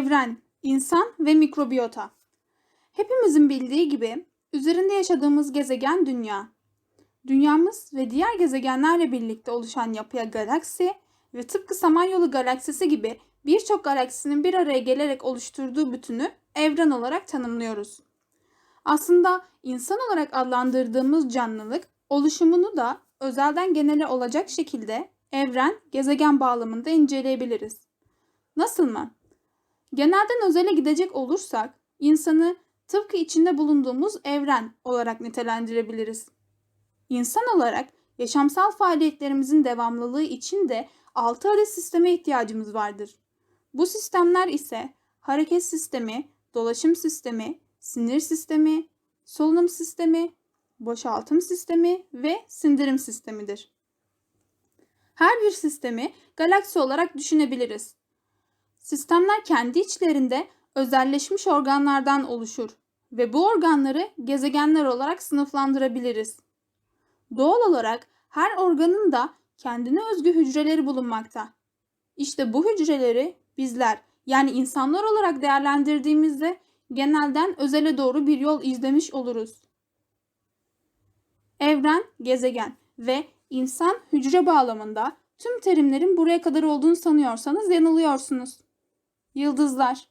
Evren, insan ve mikrobiyota. Hepimizin bildiği gibi üzerinde yaşadığımız gezegen Dünya. Dünyamız ve diğer gezegenlerle birlikte oluşan yapıya galaksi ve tıpkı Samanyolu galaksisi gibi birçok galaksinin bir araya gelerek oluşturduğu bütünü evren olarak tanımlıyoruz. Aslında insan olarak adlandırdığımız canlılık oluşumunu da özelden genele olacak şekilde evren, gezegen bağlamında inceleyebiliriz. Nasıl mı? Genelden özele gidecek olursak insanı tıpkı içinde bulunduğumuz evren olarak nitelendirebiliriz. İnsan olarak yaşamsal faaliyetlerimizin devamlılığı için de 6 adet sisteme ihtiyacımız vardır. Bu sistemler ise hareket sistemi, dolaşım sistemi, sinir sistemi, solunum sistemi, boşaltım sistemi ve sindirim sistemidir. Her bir sistemi galaksi olarak düşünebiliriz. Sistemler kendi içlerinde özelleşmiş organlardan oluşur ve bu organları gezegenler olarak sınıflandırabiliriz. Doğal olarak her organın da kendine özgü hücreleri bulunmakta. İşte bu hücreleri bizler yani insanlar olarak değerlendirdiğimizde genelden özele doğru bir yol izlemiş oluruz. Evren, gezegen ve insan hücre bağlamında tüm terimlerin buraya kadar olduğunu sanıyorsanız yanılıyorsunuz. Yıldızlar.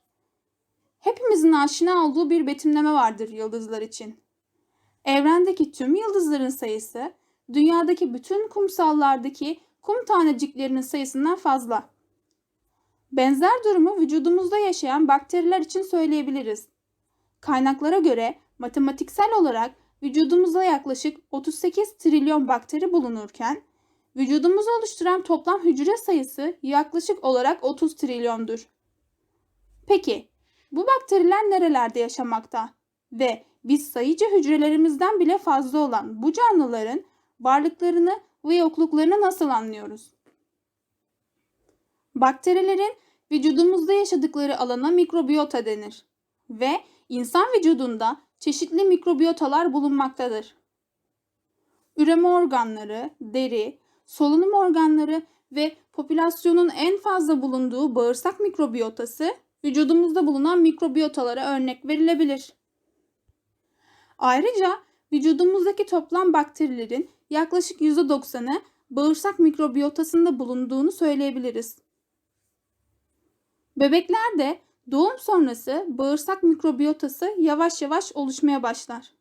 Hepimizin aşina olduğu bir betimleme vardır yıldızlar için. Evrendeki tüm yıldızların sayısı dünyadaki bütün kumsallardaki kum taneciklerinin sayısından fazla. Benzer durumu vücudumuzda yaşayan bakteriler için söyleyebiliriz. Kaynaklara göre matematiksel olarak vücudumuzda yaklaşık 38 trilyon bakteri bulunurken vücudumuzu oluşturan toplam hücre sayısı yaklaşık olarak 30 trilyondur. Peki bu bakteriler nerelerde yaşamakta? Ve biz sayıca hücrelerimizden bile fazla olan bu canlıların varlıklarını ve yokluklarını nasıl anlıyoruz? Bakterilerin vücudumuzda yaşadıkları alana mikrobiyota denir ve insan vücudunda çeşitli mikrobiyotalar bulunmaktadır. Üreme organları, deri, solunum organları ve popülasyonun en fazla bulunduğu bağırsak mikrobiyotası vücudumuzda bulunan mikrobiyotalara örnek verilebilir. Ayrıca vücudumuzdaki toplam bakterilerin yaklaşık %90'ı bağırsak mikrobiyotasında bulunduğunu söyleyebiliriz. Bebeklerde doğum sonrası bağırsak mikrobiyotası yavaş yavaş oluşmaya başlar.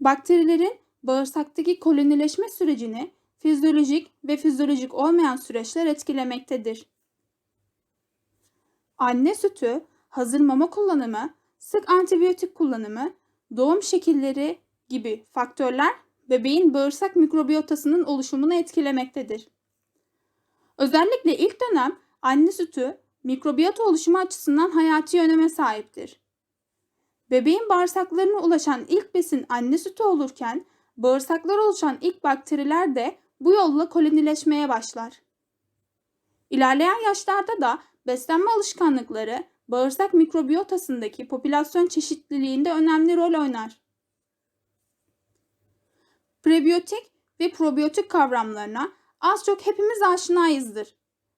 Bakterilerin bağırsaktaki kolonileşme sürecini fizyolojik ve fizyolojik olmayan süreçler etkilemektedir. Anne sütü, hazır mama kullanımı, sık antibiyotik kullanımı, doğum şekilleri gibi faktörler bebeğin bağırsak mikrobiyotasının oluşumunu etkilemektedir. Özellikle ilk dönem anne sütü mikrobiyota oluşumu açısından hayati öneme sahiptir. Bebeğin bağırsaklarına ulaşan ilk besin anne sütü olurken bağırsaklar oluşan ilk bakteriler de bu yolla kolonileşmeye başlar. İlerleyen yaşlarda da beslenme alışkanlıkları bağırsak mikrobiyotasındaki popülasyon çeşitliliğinde önemli rol oynar. Prebiyotik ve probiyotik kavramlarına az çok hepimiz aşinayızdır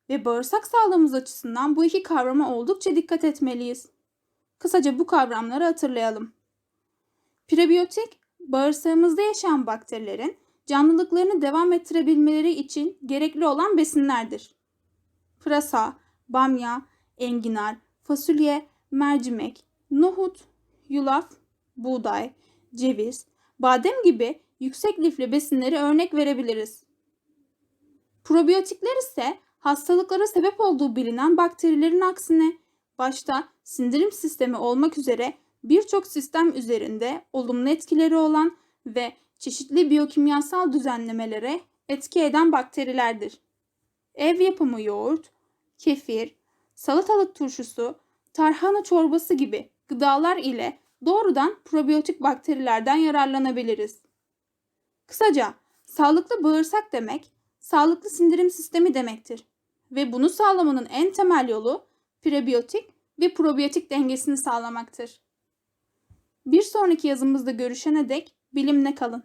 ve bağırsak sağlığımız açısından bu iki kavrama oldukça dikkat etmeliyiz. Kısaca bu kavramları hatırlayalım. Prebiyotik, bağırsağımızda yaşayan bakterilerin canlılıklarını devam ettirebilmeleri için gerekli olan besinlerdir. Pırasa, bamya, enginar, fasulye, mercimek, nohut, yulaf, buğday, ceviz, badem gibi yüksek lifli besinleri örnek verebiliriz. Probiyotikler ise hastalıklara sebep olduğu bilinen bakterilerin aksine başta sindirim sistemi olmak üzere birçok sistem üzerinde olumlu etkileri olan ve çeşitli biyokimyasal düzenlemelere etki eden bakterilerdir. Ev yapımı yoğurt, kefir, salatalık turşusu, tarhana çorbası gibi gıdalar ile doğrudan probiyotik bakterilerden yararlanabiliriz. Kısaca sağlıklı bağırsak demek, sağlıklı sindirim sistemi demektir ve bunu sağlamanın en temel yolu prebiyotik ve probiyotik dengesini sağlamaktır. Bir sonraki yazımızda görüşene dek bilimle kalın.